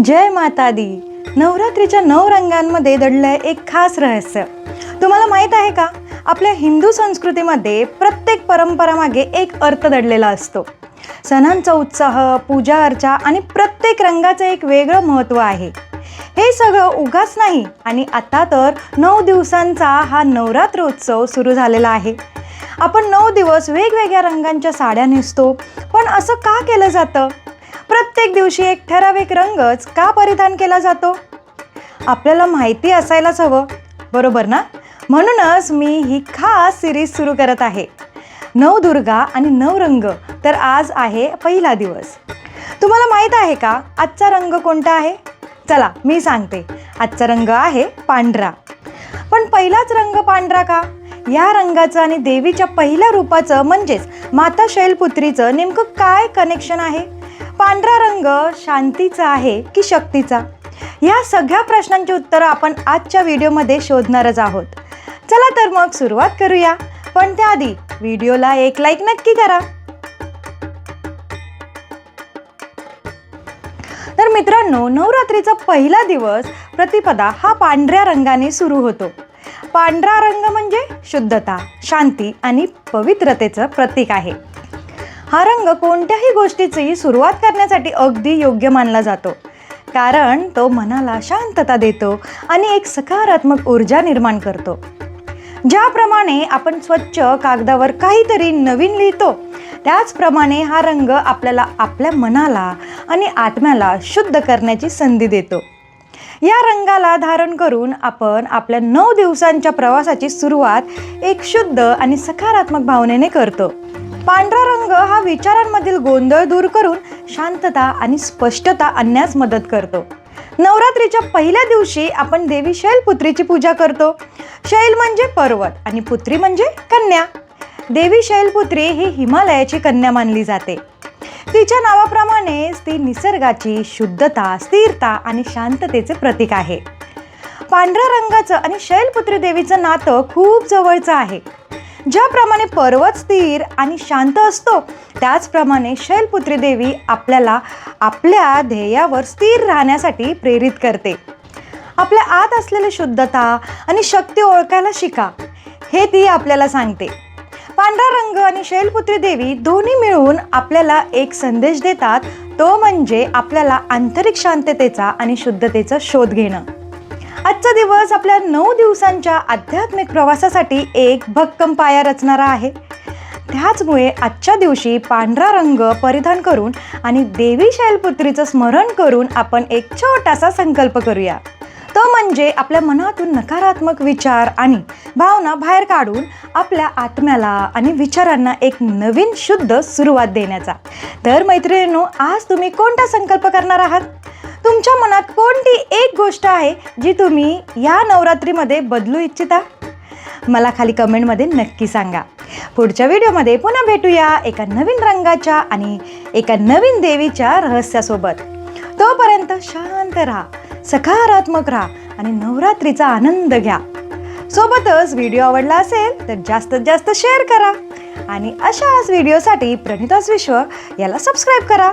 जय माता दी नवरात्रीच्या नऊ रंगांमध्ये दडलंय एक खास रहस्य. तुम्हाला माहीत आहे का? आपल्या हिंदू संस्कृतीमध्ये प्रत्येक परंपरामागे एक अर्थ दडलेला असतो. सणांचा उत्साह पूजा अर्चा आणि प्रत्येक रंगाचं एक वेगळं महत्त्व आहे. हे सगळं उगाच नाही आणि आता तर नऊ दिवसांचा हा नवरात्र उत्सव सुरू झालेला आहे. आपण नऊ दिवस वेगवेगळ्या रंगांच्या साड्या नेसतो पण असं का केलं जातं? प्रत्येक दिवशी एक ठराविक रंगच का परिधान केला जातो? आपल्याला माहिती असायलाच हवं बरोबर ना? म्हणूनच मी ही खास सिरीज सुरू करत आहे. नवदुर्गा आणि नवरंग तर आज आहे पहिला दिवस. तुम्हाला माहीत आहे का आजचा रंग कोणता आहे? चला मी सांगते. आजचा रंग आहे पांढरा. पण पहिलाच रंग पांढरा का? या रंगाचं आणि देवीच्या पहिल्या रूपाचं म्हणजेच माता शैलपुत्रीचं नेमकं काय कनेक्शन आहे? पांढरा रंग शांतीचा आहे की शक्तीचा? या सगळ्या प्रश्नांची उत्तरं आपण आजच्या व्हिडिओमध्ये शोधणारच आहोत. चला तर मग सुरुवात करूया. पण त्याआधी व्हिडिओला एक लाईक नक्की करा. तर मित्रांनो नवरात्रीचा पहिला दिवस प्रतिपदा हा पांढऱ्या रंगाने सुरू होतो. पांढरा रंग म्हणजे शुद्धता शांती आणि पवित्रतेचं प्रतीक आहे. हा रंग कोणत्याही गोष्टीची सुरुवात करण्यासाठी अगदी योग्य मानला जातो. कारण तो मनाला शांतता देतो आणि एक सकारात्मक ऊर्जा निर्माण करतो. ज्याप्रमाणे आपण स्वच्छ कागदावर काहीतरी नवीन लिहितो त्याचप्रमाणे हा रंग आपल्याला आपल्या मनाला आणि आत्म्याला शुद्ध करण्याची संधी देतो. या रंगाला धारण करून आपण आपल्या नऊ दिवसांच्या प्रवासाची सुरुवात एक शुद्ध आणि सकारात्मक भावनेने करतो. पांढरा रंग हा विचारांमधील गोंधळ दूर करून शांतता आणि स्पष्टता आणण्यास मदत करतो. नवरात्रीच्या पहिल्या दिवशी आपण देवी शैलपुत्रीची पूजा करतो. शैल म्हणजे पर्वत आणि पुत्री म्हणजे कन्या. देवी शैलपुत्री ही हिमालयाची कन्या मानली जाते. तिच्या नावाप्रमाणेच ती निसर्गाची शुद्धता स्थिरता आणि शांततेचे प्रतीक आहे. पांढऱ्या रंगाचं आणि शैलपुत्री देवीचं नातं खूप जवळचं आहे. ज्याप्रमाणे पर्वत स्थिर आणि शांत असतो त्याचप्रमाणे शैलपुत्री देवी आपल्याला आपल्या ध्येयावर स्थिर राहण्यासाठी प्रेरित करते. आपल्या आत असलेली शुद्धता आणि शक्ती ओळखायला शिका हे ती आपल्याला सांगते. पांढरा रंग आणि शैलपुत्री देवी दोन्ही मिळून आपल्याला एक संदेश देतात तो म्हणजे आपल्याला आंतरिक शांततेचा आणि शुद्धतेचा शोध घेणं. आजचा दिवस आपल्या नऊ दिवसांच्या आध्यात्मिक प्रवासासाठी एक भक्कम पाया रचणारा आहे. त्याचमुळे आजच्या दिवशी पांढरा रंग परिधान करून आणि देवी शैलपुत्रीचं स्मरण करून आपण एक छोटासा संकल्प करूया. तो म्हणजे आपल्या मनातून नकारात्मक विचार आणि भावना बाहेर काढून आपल्या आत्म्याला आणि विचारांना एक नवीन शुद्ध सुरुवात देण्याचा. तर मैत्रिणींनो आज तुम्ही कोणता संकल्प करणार आहात? तुमच्या मनात कोणती एक गोष्ट आहे जी तुम्ही या नवरात्रीमध्ये बदलू इच्छिता? मला खाली कमेंटमध्ये नक्की सांगा. पुढच्या व्हिडिओमध्ये पुन्हा भेटूया एका नवीन रंगाच्या आणि एका नवीन देवीच्या रहस्यासोबत. तोपर्यंत शांत राहा सकारात्मक राहा आणि नवरात्रीचा आनंद घ्या. सोबतच व्हिडिओ आवडला असेल तर जास्तीत जास्त शेअर करा आणि अशाच व्हिडिओसाठी प्रणितास विश्व याला सबस्क्राईब करा.